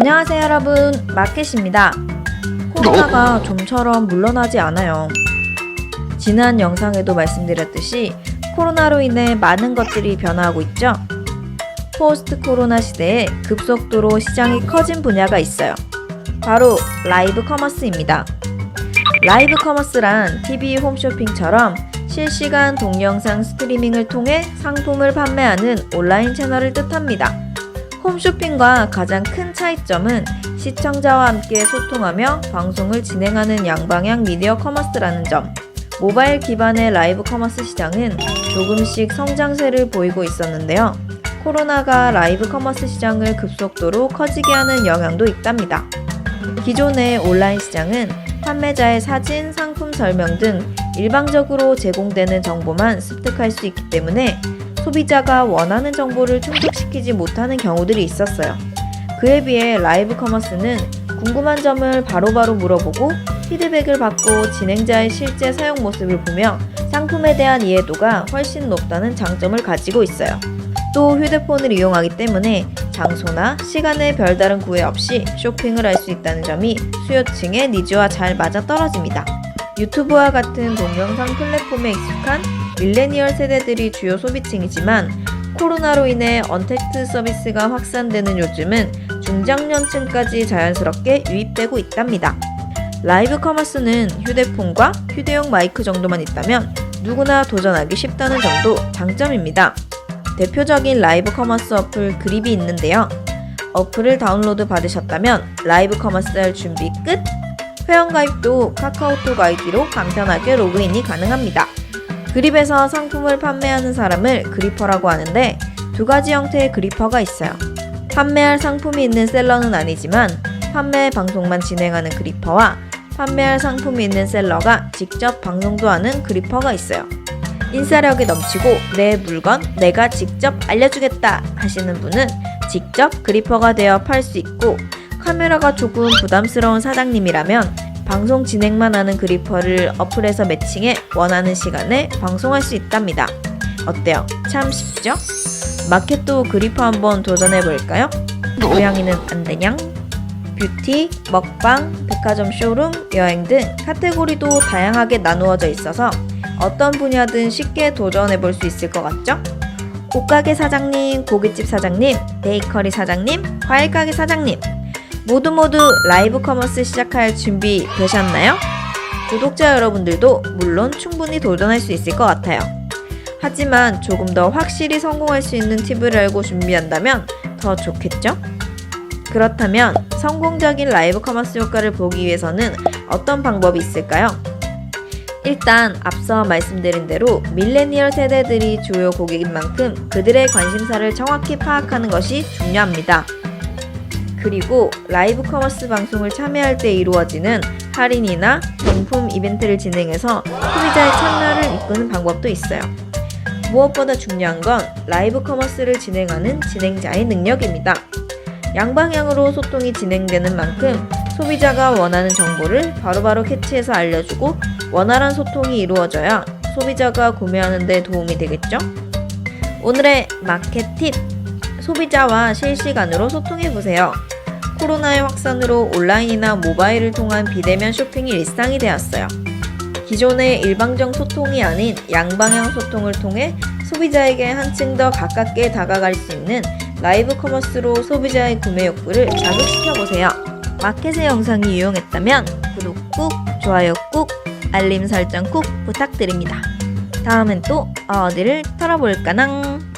안녕하세요 여러분 마켓입니다. 코로나가 좀처럼 물러나지 않아요. 지난 영상에도 말씀드렸듯이 코로나로 인해 많은 것들이 변화하고 있죠. 포스트 코로나 시대에 급속도로 시장이 커진 분야가 있어요. 바로 라이브 커머스입니다. 라이브 커머스란 TV 홈쇼핑처럼 실시간 동영상 스트리밍을 통해 상품을 판매하는 온라인 채널을 뜻합니다. 홈쇼핑과 가장 큰 차이점은 시청자와 함께 소통하며 방송을 진행하는 양방향 미디어 커머스라는 점. 모바일 기반의 라이브 커머스 시장은 조금씩 성장세를 보이고 있었는데요. 코로나가 라이브 커머스 시장을 급속도로 커지게 하는 영향도 있답니다. 기존의 온라인 시장은 판매자의 사진, 상품 설명 등 일방적으로 제공되는 정보만 습득할 수 있기 때문에 소비자가 원하는 정보를 충족시키지 못하는 경우들이 있었어요. 그에 비해 라이브 커머스는 궁금한 점을 바로바로 물어보고 피드백을 받고 진행자의 실제 사용 모습을 보며 상품에 대한 이해도가 훨씬 높다는 장점을 가지고 있어요. 또 휴대폰을 이용하기 때문에 장소나 시간에 별다른 구애 없이 쇼핑을 할 수 있다는 점이 수요층의 니즈와 잘 맞아 떨어집니다. 유튜브와 같은 동영상 플랫폼에 익숙한 밀레니얼 세대들이 주요 소비층이지만 코로나로 인해 언택트 서비스가 확산되는 요즘은 중장년층까지 자연스럽게 유입되고 있답니다. 라이브 커머스는 휴대폰과 휴대용 마이크 정도만 있다면 누구나 도전하기 쉽다는 점도 장점입니다. 대표적인 라이브 커머스 어플 그립이 있는데요. 어플을 다운로드 받으셨다면 라이브 커머스 할 준비 끝! 회원가입도 카카오톡 아이디로 간편하게 로그인이 가능합니다. 그립에서 상품을 판매하는 사람을 그리퍼라고 하는데 두 가지 형태의 그리퍼가 있어요. 판매할 상품이 있는 셀러는 아니지만 판매 방송만 진행하는 그리퍼와 판매할 상품이 있는 셀러가 직접 방송도 하는 그리퍼가 있어요. 인싸력이 넘치고 내 물건 내가 직접 알려주겠다 하시는 분은 직접 그리퍼가 되어 팔 수 있고 카메라가 조금 부담스러운 사장님이라면 방송 진행만 하는 그리퍼를 어플에서 매칭해 원하는 시간에 방송할 수 있답니다. 어때요? 참 쉽죠? 마켓도 그리퍼 한번 도전해 볼까요? 고양이는 안 되냥? 뷰티, 먹방, 백화점 쇼룸, 여행 등 카테고리도 다양하게 나누어져 있어서 어떤 분야든 쉽게 도전해 볼 수 있을 것 같죠? 옷가게 사장님, 고깃집 사장님, 베이커리 사장님, 과일가게 사장님 모두 모두 라이브 커머스 시작할 준비 되셨나요? 구독자 여러분들도 물론 충분히 도전할 수 있을 것 같아요. 하지만 조금 더 확실히 성공할 수 있는 팁을 알고 준비한다면 더 좋겠죠? 그렇다면 성공적인 라이브 커머스 효과를 보기 위해서는 어떤 방법이 있을까요? 일단 앞서 말씀드린 대로 밀레니얼 세대들이 주요 고객인 만큼 그들의 관심사를 정확히 파악하는 것이 중요합니다. 그리고 라이브 커머스 방송을 참여할 때 이루어지는 할인이나 경품 이벤트를 진행해서 소비자의 참여를 이끄는 방법도 있어요. 무엇보다 중요한 건 라이브 커머스를 진행하는 진행자의 능력입니다. 양방향으로 소통이 진행되는 만큼 소비자가 원하는 정보를 바로바로 캐치해서 알려주고 원활한 소통이 이루어져야 소비자가 구매하는 데 도움이 되겠죠? 오늘의 마켓 팁! 소비자와 실시간으로 소통해 보세요. 코로나의 확산으로 온라인이나 모바일을 통한 비대면 쇼핑이 일상이 되었어요. 기존의 일방적 소통이 아닌 양방향 소통을 통해 소비자에게 한층 더 가깝게 다가갈 수 있는 라이브 커머스로 소비자의 구매 욕구를 자극시켜 보세요. 마켓의 영상이 유용했다면 구독 꾹, 좋아요 꾹, 알림 설정 꾹 부탁드립니다. 다음엔 또 어디를 털어볼까낭?